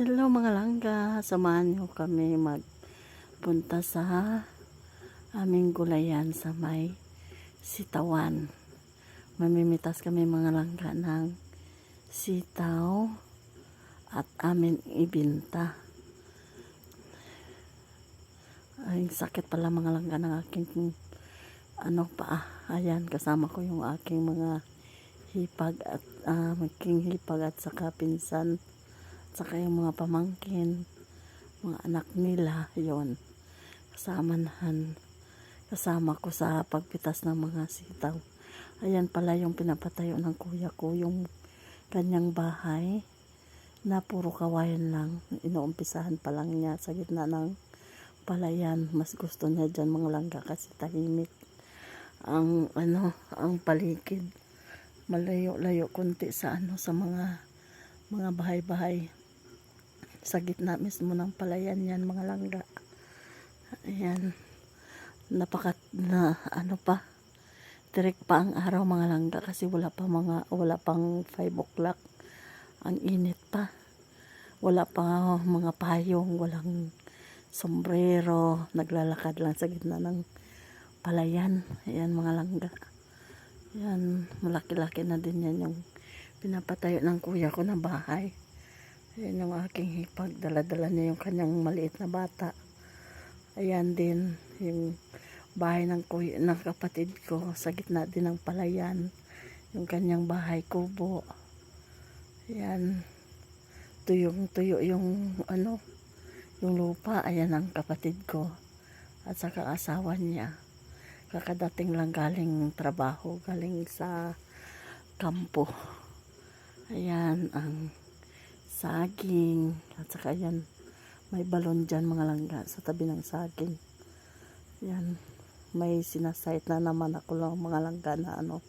Hello mga langga, samahan niyo kami magpunta sa aming gulayan sa may sitawan. Mamimitas kami mga langga ng sitaw at amin ibinta. Ay, sakit pala mga langga ng aking ano pa. Ayan, kasama ko yung aking mga hipag at ah, maging hipag at saka pinsan saka yung mga pamangkin mga anak nila yon kasamahan kasama ko sa pagpitas ng mga sitaw. Ayan pala yung pinapatayo ng kuya ko yung kanyang bahay na puro kawayan lang. Inuumpisahan pa lang niya sa gitna ng palayan. Mas gusto niya dyan mga langga kasi tahimik. Ang ano ang paligid. Malayo-layo konti sa ano sa mga mga bahay-bahay sa gitna mismo ng palayan yan mga langga. Ayan. Napakat na ano pa tirik pa ang araw mga langga kasi wala pa mga wala pang 5 o'clock. Ang init pa. Wala pa mga payong walang sombrero naglalakad lang sa gitna ng palayan. Ayan mga langga. Yan malaki-laki na din yan yung pinapatayo ng kuya ko na bahay Ayan yung aking hipag. Dala-dala niya yung kanyang maliit na bata. Ayan din yung bahay ng, kuya, ng kapatid ko. Sa gitna din ng palayan. Yung kanyang bahay kubo. Ayan. Tuyong tuyo yung ano yung lupa. Ayan ang kapatid ko. At saka asawa niya. Kakadating lang galing trabaho. Galing sa kampo. Ayan ang saging. At saka yan may balon dyan mga langga sa tabi ng saging. Yan may sinasite na naman ako lang mga langga na ano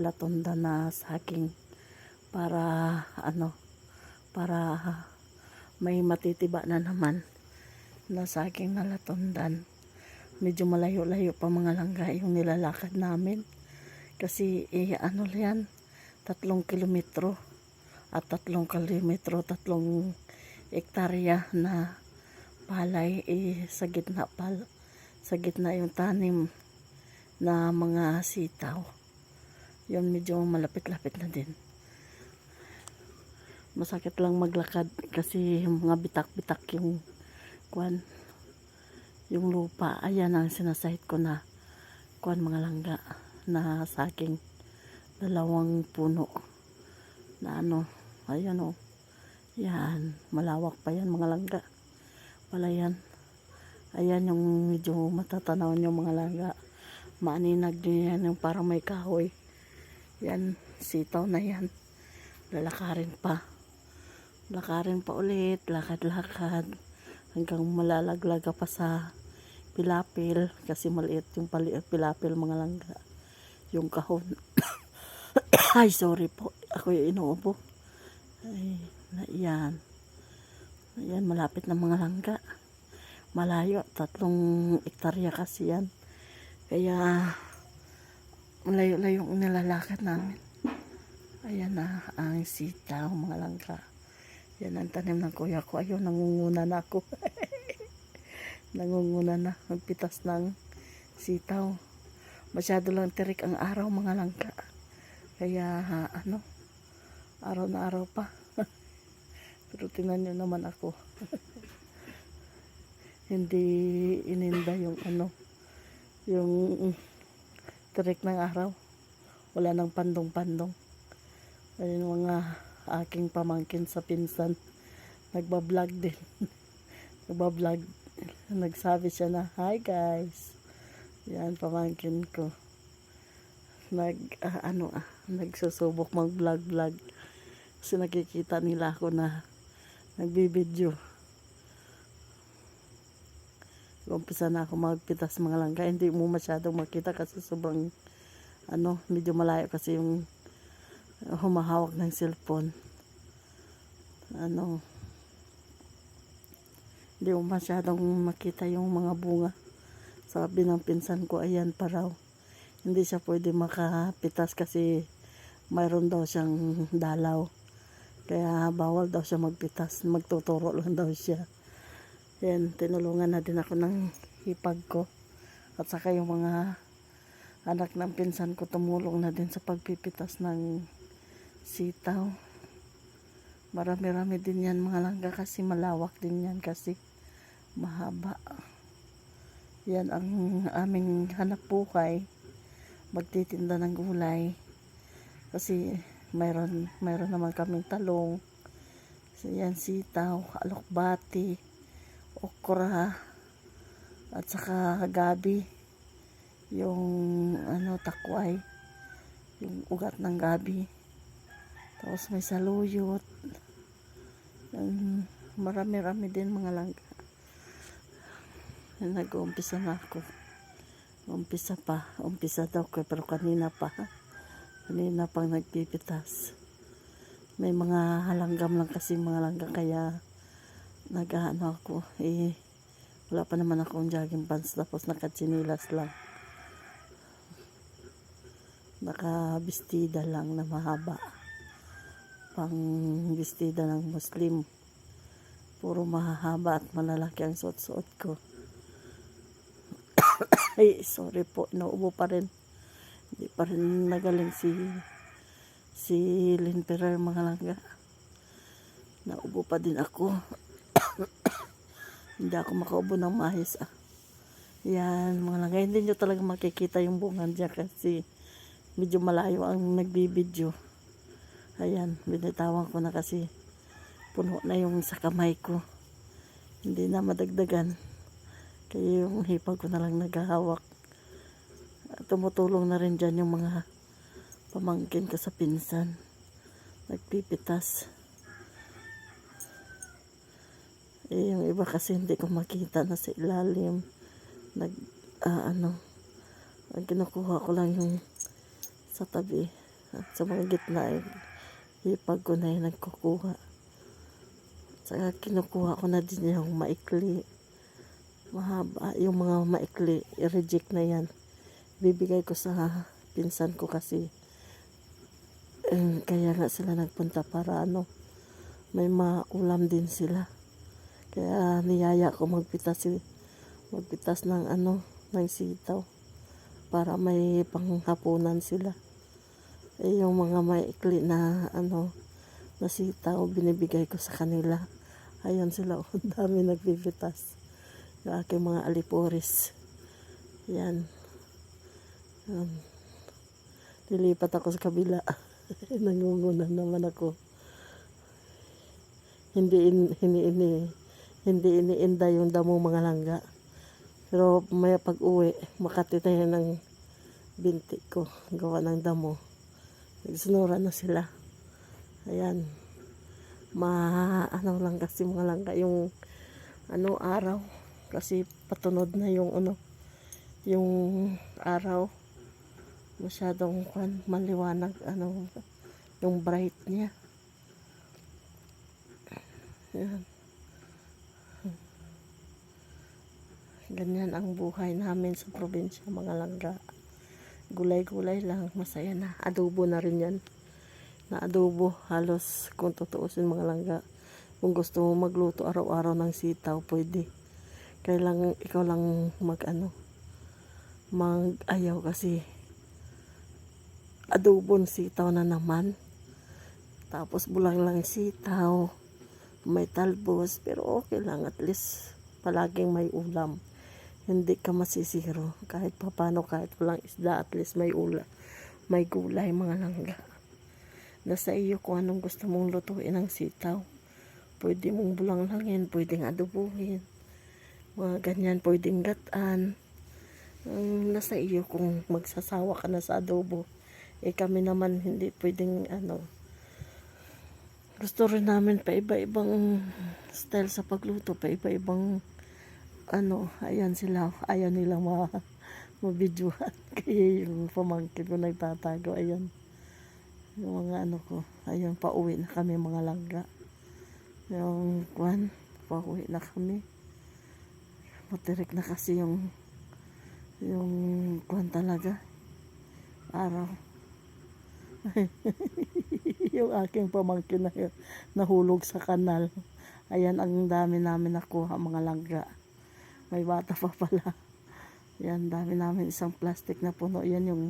latonda na saging. Para ano para may matitiba na naman na saging na latondan. Medyo malayo-layo pa mga langga yung nilalakad namin. Kasi eh, ano yan tatlong kilometro at tatlong kilometro, tatlong ektarya na palay eh, sa gitna pal sa gitna yung tanim na mga sitaw. Yun medyo malapit-lapit na din. Masakit lang maglakad kasi mga bitak-bitak yung kwan yung lupa. Ayan ang sinasahit ko na kwan mga langga na saking dalawang puno na ano Ayan o. Oh. Yan. Malawak pa yan mga langga. Wala yan. Ayan yung medyo matatanaw yung mga langga. Maaninag din yan yung parang may kahoy. Yan. Sitaw na yan. Lalakarin pa. Lakarin pa ulit. Lakad-lakad. Hanggang malalaglag pa sa pilapil. Kasi maliit yung pilapil mga langga. Yung kahon. Ay, sorry po. Ako yung inuubo. Ay, na yan. Ayan, malapit na mga langga. Malayo, tatlong ektarya kasi yan. Kaya, malayo-layo ang nilalakad namin. Ayan na, ang sitaw, mga langga. Yan ang tanim ng kuya ko. Ayun, nangunguna na ako. nangunguna na. Magpitas ng sitaw. Masyado lang tirik ang araw, mga langga. Kaya, ha, ano, araw na araw pa. Pero tingnan nyo naman ako. Hindi ininda yung ano yung trick ng araw. Wala nang pandong-pandong. Ayun mga aking pamangkin sa pinsan. Nagbablog din. Nagbablog. Nagsabi siya na hi guys. Yan pamangkin ko. Nag uh, ano ah nagsusubok mag vlog vlog kasi nakikita nila ako na nagbibideo. Umpisa na ako magpitas mga langga. Hindi mo masyadong makita kasi sobrang ano, medyo malayo kasi yung humahawak ng cellphone. Ano, hindi mo masyadong makita yung mga bunga. Sabi ng pinsan ko, ayan pa raw. Hindi siya pwede makapitas kasi mayroon daw siyang dalaw Kaya bawal daw siya magpitas. Magtuturo lang daw siya. Yan, tinulungan na din ako ng hipag ko. At saka yung mga anak ng pinsan ko tumulong na din sa pagpipitas ng sitaw. Marami-rami din yan mga langga kasi malawak din yan kasi mahaba. Yan ang aming hanap buhay. Magtitinda ng gulay. Kasi mayroon, mayroon naman kaming talong. So, yan sitaw, alokbati, okra, at saka gabi. Yung ano, takway. Yung ugat ng gabi. Tapos may saluyot. Marami-rami din mga langga. Nag-uumpisa na ako. Umpisa pa. Umpisa daw ko pero kanina pa. Kanina pang nagpipitas. May mga halanggam lang kasi mga langga kaya nag-ano ako. Eh, wala pa naman akong jogging pants tapos nakatsinilas lang. Nakabistida lang na mahaba. Pang bestida ng Muslim. Puro mahahaba at malalaki ang suot-suot ko. Ay, sorry po. Naubo pa rin. Hindi pa rin nagaling si si Lynn Ferrer mga langga. Naubo pa din ako. Hindi ako makaubo ng maayos ah. Yan, mga langga. Hindi nyo talaga makikita yung bungan dyan kasi medyo malayo ang nagbibidyo. Ayan, binitawan ko na kasi puno na yung sa kamay ko. Hindi na madagdagan. Kaya yung hipag ko na lang naghahawak. Tumutulong na rin dyan yung mga pamangkin ko sa pinsan. Nagpipitas. Eh, yung iba kasi hindi ko makita na sa ilalim. Nag, ah, ano, ang kinukuha ko lang yung sa tabi. At sa mga gitna, eh, hipag ko na yung nagkukuha. Saka kinukuha ko na din yung maikli. Mahaba, yung mga maikli, i-reject na yan. Bibigay ko sa pinsan ko kasi eh, kaya nga sila nagpunta para ano, may maulam din sila. Kaya niyaya ko magpitas si magpitas ng ano, ng sitaw para may panghapunan sila. Eh, yung mga maikli na ano, na sitaw, binibigay ko sa kanila. Ayan sila, ang dami nagpipitas. Yung aking mga aliporis. Yan. Um, lilipat ako sa kabila. Nangungunan naman ako. Hindi in, hindi ini hindi iniinda yung damo mga langga. Pero may pag uwi, makati na yan ng binti ko. Gawa ng damo. Nagsunura na sila. Ayan. Ma, ano lang kasi mga langga yung ano araw. Kasi patunod na yung ano, yung araw. Masyadong kwan, maliwanag, ano, yung bright niya. Ayan. Ganyan ang buhay namin sa probinsya, mga langga. Gulay-gulay lang, masaya na. Adobo na rin yan. Na adobo, halos kung tutuusin mga langga. Kung gusto mo magluto araw-araw ng sitaw, pwede. Kailang ikaw lang mag ano, mag-ayaw kasi adobong sitaw na naman. Tapos bulang lang sitaw, may talbos, pero okay lang at least palaging may ulam. Hindi ka masisiro kahit papano kahit walang isda at least may ula, may gulay mga langga. Nasa iyo kung anong gusto mong lutuin ng sitaw. Pwede mong bulang langin, pwedeng adobuhin. Mga ganyan, pwedeng gatan. Um, nasa iyo kung magsasawa ka na sa adobo. Eh kami naman hindi pwedeng ano. Gusto rin namin pa iba-ibang style sa pagluto, pa iba-ibang ano, ayan sila, ayaw nila ma mabidyohan. Kaya yung pamangkin ko nagtatago, ayan. Yung mga ano ko, ayun, pauwi na kami mga langga. Yung kwan, pauwi na kami. Matirik na kasi yung yung kwan talaga. Araw. yung aking pamangkin na nahulog sa kanal. Ayan, ang dami namin nakuha mga langga. May bata pa pala. Yan, dami namin isang plastic na puno. Yan yung